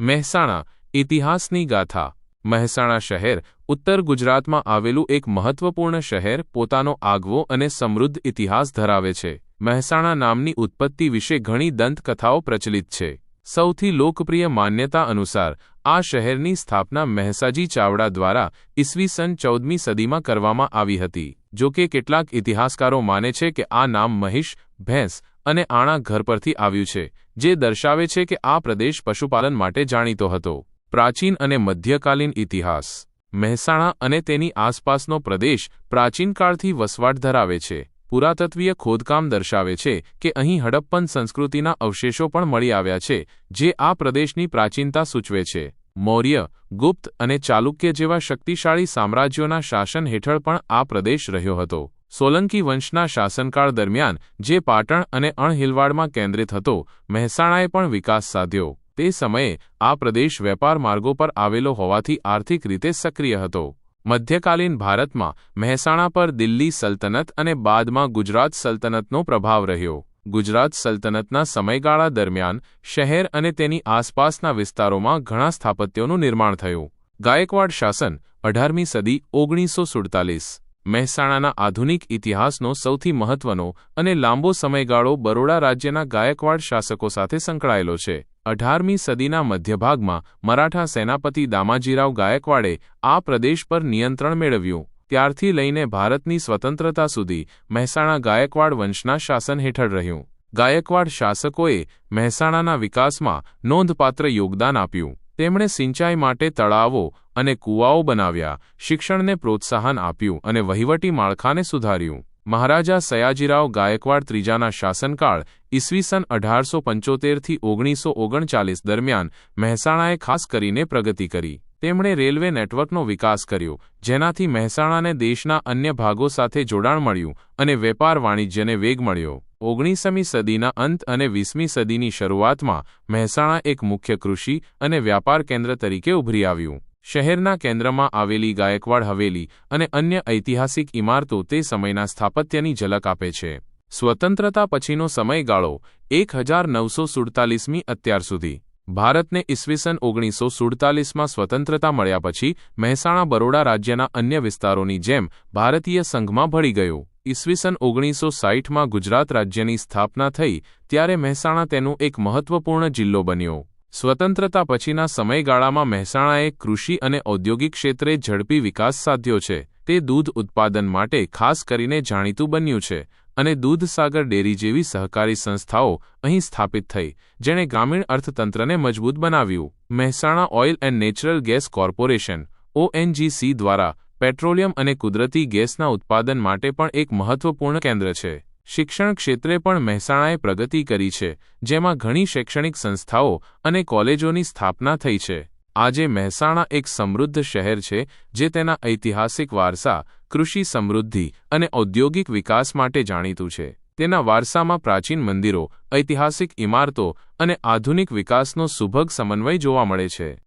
મહેસાણા, ઇતિહાસની ગાથા. મહેસાણા શહેર, ઉત્તર ગુજરાતમાં આવેલું એક મહત્વપૂર્ણ શહેર, પોતાનો આગવો અને સમૃદ્ધ ઇતિહાસ ધરાવે છે. મહેસાણા નામની ઉત્પત્તિ વિશે ઘણી દંતકથાઓ પ્રચલિત છે. સૌથી લોકપ્રિય માન્યતા અનુસાર, આ શહેરની સ્થાપના મહેસાજી ચાવડા દ્વારા ઈસવીસન ચૌદમી સદીમાં કરવામાં આવી હતી. જો કે કેટલાક ઇતિહાસકારો માને છે કે આ નામ મહિષ, ભેંસ અને આણા ઘર પરથી આવ્યું છે, જે દર્શાવે છે કે આ પ્રદેશ પશુપાલન માટે જાણીતો હતો. પ્રાચીન અને મધ્યકાલીન ઇતિહાસ. મહેસાણા અને તેની આસપાસનો પ્રદેશ પ્રાચીનકાળથી વસવાટ ધરાવે છે. પુરાતત્વીય ખોદકામ દર્શાવે છે કે અહીં હડપ્પન સંસ્કૃતિના અવશેષો પણ મળી આવ્યા છે, જે આ પ્રદેશની પ્રાચીનતા સૂચવે છે. મૌર્ય, ગુપ્ત અને ચાલુક્ય જેવા શક્તિશાળી સામ્રાજ્યોના શાસન હેઠળ પણ આ પ્રદેશ રહ્યો હતો. સોલંકી વંશના શાસનકાળ દરમિયાન જે પાટણ અને અણહિલવાડમાં કેન્દ્રિત હતો, મહેસાણાએ પણ વિકાસ સાધ્યો. તે સમયે આ પ્રદેશ વેપાર માર્ગો પર આવેલો હોવાથી આર્થિક રીતે સક્રિય હતો. મધ્યકાલીન ભારતમાં મહેસાણા પર દિલ્હી સલ્તનત અને બાદમાં ગુજરાત સલ્તનતનો પ્રભાવ રહ્યો. ગુજરાત સલ્તનતના સમયગાળા દરમિયાન શહેર અને તેની આસપાસના વિસ્તારોમાં ઘણા સ્થાપત્યોનું નિર્માણ થયું. ગાયકવાડ શાસન અઢારમી સદી ઓગણીસો સુડતાલીસ મહેસાણાના આધુનિક ઇતિહાસનો સૌથી મહત્વનો અને લાંબો સમયગાળો બરોડા રાજ્યના ગાયકવાડ શાસકો સાથે સંકળાયેલો છે. અઢારમી સદીના મધ્યભાગમાં મરાઠા સેનાપતિ દામાજીરાવ ગાયકવાડે આ પ્રદેશ પર નિયંત્રણ મેળવ્યું. ત્યારથી લઈને ભારતની સ્વતંત્રતા સુધી મહેસાણા ગાયકવાડ વંશના શાસન હેઠળ રહ્યું. ગાયકવાડ શાસકોએ મહેસાણાના વિકાસમાં નોંધપાત્ર યોગદાન આપ્યું. તેમણે સિંચાઈ માટે તળાવો અને કૂવાઓ બનાવ્યા, શિક્ષણને પ્રોત્સાહન આપ્યું અને વહીવટી માળખાને સુધાર્યું. મહારાજા સયાજીરાવ ગાયકવાડ ત્રીજાના શાસનકાળ ઈસવીસન અઢારસો પંચોતેરથી ઓગણીસો ઓગણચાલીસ દરમિયાન, મહેસાણાએ ખાસ કરીને પ્રગતિ કરી. તેમણે રેલવે નેટવર્કનો વિકાસ કર્યો, જેનાથી મહેસાણાને દેશના અન્ય ભાગો સાથે જોડાણ મળ્યું અને વેપાર વાણિજ્યને વેગ મળ્યો. ઓગણીસમી સદીના અંત અને વીસમી સદીની શરૂઆતમાં મહેસાણા એક મુખ્ય કૃષિ અને વ્યાપાર કેન્દ્ર તરીકે ઉભરી આવ્યું. શહેરના કેન્દ્રમાં આવેલી ગાયકવાડ હવેલી અને અન્ય ઐતિહાસિક ઇમારતો તે સમયના સ્થાપત્યની ઝલક આપે છે. સ્વતંત્રતા પછીનો સમયગાળો એક હજાર નવસો સુડતાલીસમી અત્યાર સુધી. ભારતને ઈસવીસન ઓગણીસો સુડતાલીસમાં સ્વતંત્રતા મળ્યા પછી મહેસાણા બરોડા રાજ્યના અન્ય વિસ્તારોની જેમ ભારતીય સંઘમાં ભળી ગયું. ઈસવીસન ઓગણીસો સાહીઠમાં ગુજરાત રાજ્યની સ્થાપના થઈ ત્યારે મહેસાણા તેનું એક મહત્વપૂર્ણ જિલ્લો બન્યો. સ્વતંત્રતા પછીના સમયગાળામાં મહેસાણાએ કૃષિ અને ઔદ્યોગિક ક્ષેત્રે ઝડપી વિકાસ સાધ્યો છે. તે દૂધ ઉત્પાદન માટે ખાસ કરીને જાણીતું બન્યું છે. અને દૂધસાગર ડેરી જેવી સહકારી સંસ્થાઓ અહીં સ્થાપિત થઈ, જેણે ગ્રામીણ અર્થતંત્રને મજબૂત બનાવ્યું. Mehsana oil and natural gas corporation, ONGC દ્વારા પેટ્રોલિયમ અને કુદરતી ગેસના ઉત્પાદન માટે પણ એક મહત્વપૂર્ણ કેન્દ્ર છે. શિક્ષણ ક્ષેત્રે પણ મહેસાણાએ પ્રગતિ કરી છે, જેમાં ઘણી શૈક્ષણિક સંસ્થાઓ અને કોલેજોની સ્થાપના થઈ છે. આજે મહેસાણા એક સમૃદ્ધ શહેર છે, જે તેના ઐતિહાસિક વારસા કૃષિ સમૃદ્ધિ અને ઔદ્યોગિક વિકાસ માટે જાણીતું છે. તેના વારસામાં પ્રાચીન મંદિરો, ઐતિહાસિક ઇમારતો અને આધુનિક વિકાસનો સુભગ સમન્વય જોવા મળે છે.